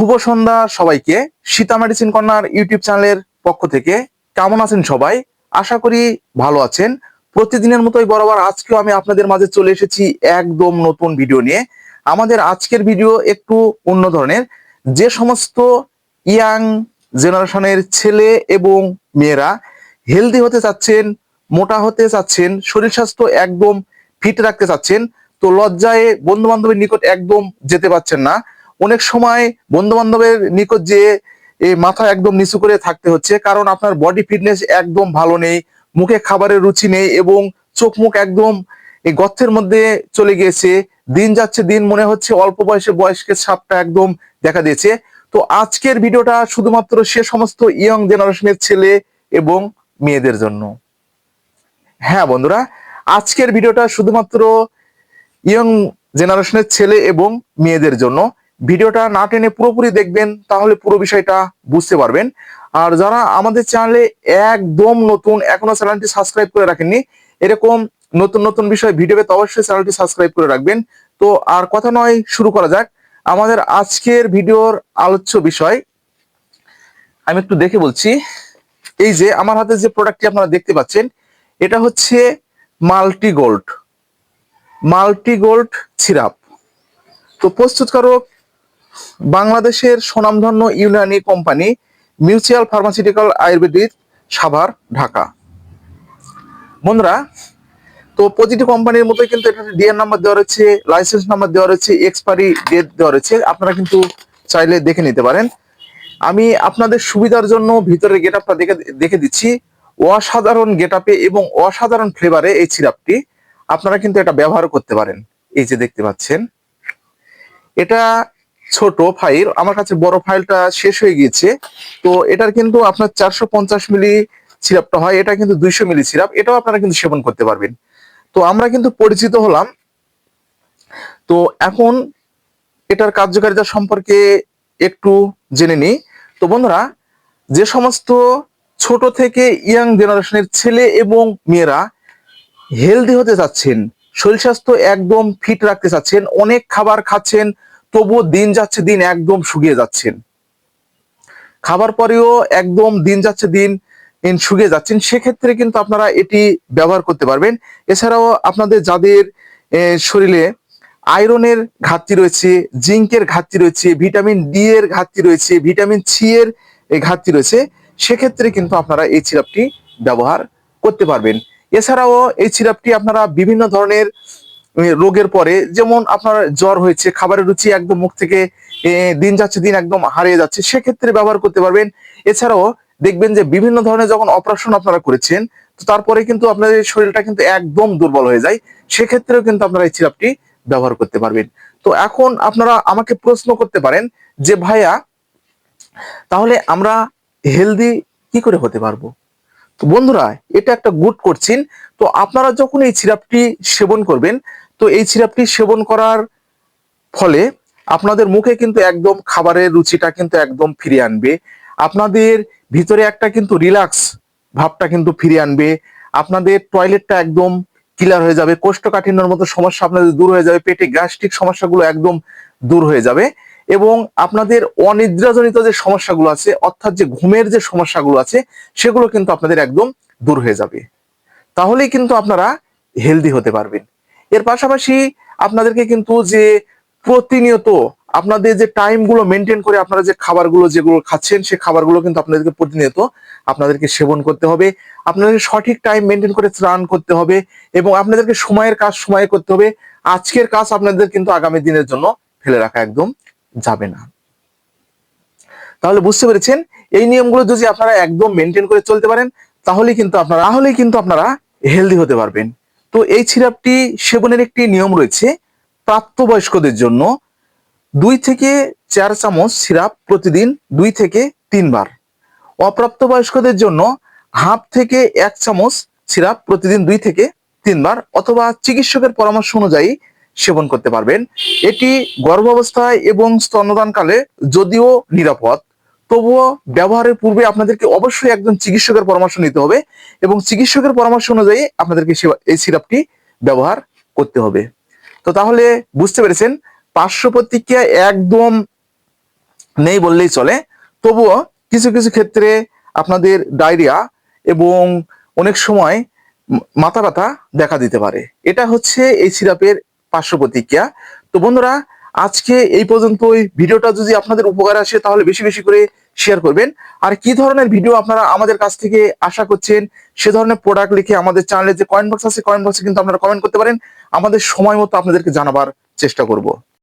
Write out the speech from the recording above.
শুভ সন্ধ্যা সবাইকে। Sita medicine corner YouTube চ্যানেলের পক্ষ থেকে কেমন আছেন সবাই? আশা করি ভালো আছেন। প্রতিদিনের মতোই বরাবর আজকেও আমি আপনাদের মাঝে চলে এসেছি একদম নতুন ভিডিও নিয়ে। আমাদের আজকের ভিডিও একটু অন্য ধরনের। যে সমস্ত ইয়াং জেনারেশনের ছেলে এবং মেয়েরা হেলদি হতে চাচ্ছেন, মোটা হতে চাচ্ছেন, শরীর স্বাস্থ্য একদম ফিট রাখতে চাচ্ছেন, তো লজ্জায় বন্ধু বান্ধবের নিকট একদম যেতে পারছেন না। অনেক সময় বন্ধু বান্ধবের নিকট যে মাথা একদম নিচু করে থাকতে হচ্ছে, কারণ আপনার বডি ফিটনেস একদম ভালো নেই, মুখে খাবারের রুচি নেই এবং চোখ মুখ একদম এই গর্তের মধ্যে চলে গিয়েছে। দিন যাচ্ছে, দিন মনে হচ্ছে অল্প বয়সে বয়স্কের সাপটা একদম দেখা দিয়েছে। তো আজকের ভিডিওটা শুধুমাত্র সে সমস্ত ইয়ং জেনারেশনের ছেলে এবং মেয়েদের জন্য। হ্যাঁ বন্ধুরা, আজকের ভিডিওটা শুধুমাত্র ইয়ং জেনারেশনের ছেলে এবং মেয়েদের জন্য। ভিডিওটা না টেনে পুরোপুরি দেখবেন, তাহলে পুরো বিষয়টা বুঝতে পারবেন। আর যারা আমাদের চ্যানেলে একদম নতুন, এখনও চ্যানেলটি সাবস্ক্রাইব করে রাখেননি, এরকম নতুন নতুন বিষয় ভিডিও পেতে অবশ্যই চ্যানেলটি সাবস্ক্রাইব করে রাখবেন। তো আর কথা নয়, শুরু করা যাক। আমাদের আজকের ভিডিওর আলোচ্য বিষয়, আমি একটু দেখে বলছি। এই যে আমার হাতে যে প্রোডাক্টটি আপনারা দেখতে পাচ্ছেন, এটা হচ্ছে multi gold multi gold syrup. তো প্রস্তুতকারক বাংলাদেশের সুনামধন্য Unani company mutual pharmaceutical Ayurvedic Savar, Dhaka. বন্ধুরা, তো প্রতিটি কোম্পানির মতোই কিন্তু এটা ডিএন নাম্বার দেওয়া রয়েছে লাইসেন্স নাম্বার দেওয়া রয়েছে এক্সপায়ারি ডেট দেওয়া রয়েছে। আপনারা কিন্তু চাইলে দেখে নিতে পারেন। আমি আপনাদের সুবিধার জন্য ভিতরের গেট আপটা দেখে দেখে দিচ্ছি। অসাধারণ গেট আপে এবং অসাধারণ ফ্লেভারে এই সিরাপটি আপনারা কিন্তু এটা ব্যবহার করতে পারেন। এই যে দেখতে পাচ্ছেন, এটা ছোট ফাইল আমার কাছে বড় ফাইলটা শেষ হয়ে গিয়েছে। তো এটার কিন্তু আপনার চারশো পঞ্চাশ মিলি সিরাপটা হয়, এটা কিন্তু দুইশো মিলি সিরাপ, এটাও আপনারা কিন্তু সেবন করতে পারবেন। তো আমরা কিন্তু পরিচিত হলাম। তো এখন এটার কার্যকারিতা সম্পর্কে একটু জেনে নিই। তো বন্ধুরা, যে সমস্ত ছোট থেকে ইয়াং জেনারেশনের ছেলে এবং মেয়েরা হেলদি হতে চাচ্ছেন, শরীর স্বাস্থ্য একদম ফিট রাখতে চাচ্ছেন, অনেক খাবার খাচ্ছেন তবুও দিন যাচ্ছে দিন একদম শুকিয়ে যাচ্ছেন। খাবার পরেও একদম দিন যাচ্ছে দিন শুকিয়ে যাচ্ছেন। সেক্ষেত্রে কিন্তু আপনারা এটি ব্যবহার করতে পারবেন। এছাড়াও আপনাদের যাদের শরীরে আয়রনের ঘাটতি রয়েছে, জিঙ্কের ঘাটতি রয়েছে, ভিটামিন ডি এর ঘাটতি রয়েছে, ভিটামিন সি এর ঘাটতি রয়েছে, সেক্ষেত্রে কিন্তু আপনারা এই সিরাপটি ব্যবহার করতে পারবেন। এছাড়াও এই সিরাপটি আপনারা বিভিন্ন ধরনের রোগের পরে, যেমন আপনার জ্বর হয়েছে, খাবারের রুচি একদম মুখ থেকে দিন যাচ্ছে, দিন একদম হারিয়ে যাচ্ছে, সেক্ষেত্রে ব্যবহার করতে পারবেন। এছাড়াও দেখবেন যে বিভিন্ন ধরনের যখন অপারেশন আপনারা করেছেন, তো তারপরে কিন্তু আপনাদের শরীরটা কিন্তু একদম দুর্বল হয়ে যায়, সেক্ষেত্রেও কিন্তু আপনারা এই সিরাপটি ব্যবহার করতে পারবেন। তো এখন আপনারা আমাকে প্রশ্ন করতে পারেন যে, ভাইয়া, তাহলে আমরা হেলদি কি করে হতে পারব? তো বন্ধুরা, এটা একটা গুড করছেন তো আপনারা যখন এই সিরাপটি সেবন করবেন, তো এই সিরাপটি সেবন করার ফলে আপনাদের মুখে কিন্তু একদম খাবারের রুচিটা কিন্তু একদম ফিরিয়ে আনবে। আপনাদের ভিতরে একটা কিন্তু রিল্যাক্স ভাবটা কিন্তু ফিরিয়ে আনবে। আপনাদের টয়লেটটা একদম ক্লিয়ার হয়ে যাবে। কোষ্ঠকাঠিন্যর মতো সমস্যা আপনাদের দূর হয়ে যাবে। পেটে গ্যাস্ট্রিক সমস্যাগুলো একদম দূর হয়ে যাবে। এবং আপনাদের অনিদ্রাজনিত যে সমস্যাগুলো আছে, অর্থাৎ যে ঘুমের যে সমস্যাগুলো আছে, সেগুলো কিন্তু আপনাদের একদম দূর হয়ে যাবে। তাহলেই কিন্তু আপনারা হেলদি হতে পারবেন। এর পাশাপাশি আপনাদেরকে কিন্তু যে প্রতিনিয়ত আপনাদের যে টাইমগুলো মেনটেন করে আপনারা যে খাবারগুলো যেগুলো খাচ্ছেন সেই খাবারগুলো কিন্তু আপনাদেরকে প্রতিনিয়ত আপনাদেরকে সেবন করতে হবে। আপনাদের সঠিক টাইম মেনটেন করে স্নান করতে হবে এবং আপনাদেরকে সময়ের কাজ সময়ে করতে হবে। আজকের কাজ আপনাদের কিন্তু আগামী দিনের জন্য ফেলে রাখা একদম যাবে না। তাহলে বুঝতে পেরেছেন, এই নিয়মগুলো যদি আপনারা একদম মেনটেন করে চলতে পারেন, তাহলেই কিন্তু আপনারা, তাহলেই কিন্তু আপনারা হেলদি হতে পারবেন। তো এই সিরাপটি সেবনের একটি নিয়ম রয়েছে প্রাপ্তবয়স্কদের জন্য। দুই থেকে চার চামচ সিরাপ প্রতিদিন দুই থেকে তিনবার। অপ্রাপ্তবয়স্কদের জন্য হাফ থেকে এক চামচ সিরাপ প্রতিদিন দুই থেকে তিনবার, অথবা চিকিৎসকের পরামর্শ অনুযায়ী সেবন করতে পারবেন। এটি গর্ভাবস্থায় এবং স্তন্যদানকালে যদিও নিরাপদ, তবুও ব্যবহারের পূর্বে আপনাদেরকে অবশ্যই একজন চিকিৎসকের পরামর্শ নিতে হবে এবং চিকিৎসকের পরামর্শ অনুযায়ী আপনাদেরকে এই সিরাপটি ব্যবহার করতে হবে। তো তাহলে বুঝতে পেরেছেন, পার্শ্ব প্রতিক্রিয়া একদম নেই বললেই চলে। তবুও কিছু কিছু ক্ষেত্রে আপনাদের ডায়রিয়া এবং অনেক সময় মাথা ব্যথা দেখা দিতে পারে। এটা হচ্ছে এই সিরাপের পার্শ্ব প্রতিক্রিয়া। তো বন্ধুরা, আজকে এই পর্যন্তই। ভিডিওটা যদি আপনাদের উপকার আসে, তাহলে বেশি বেশি করে শেয়ার করবেন। আর কি ধরনের ভিডিও আপনারা আমাদের কাছ থেকে আশা করছেন, সে ধরনের প্রোডাক্ট লিখে আমাদের চ্যানেলে যে কয়েন বক্স আছে কয়েন বক্সে কিন্তু আপনারা কমেন্ট করতে পারেন। আমাদের সময় মতো আপনাদেরকে জানাবার চেষ্টা করব।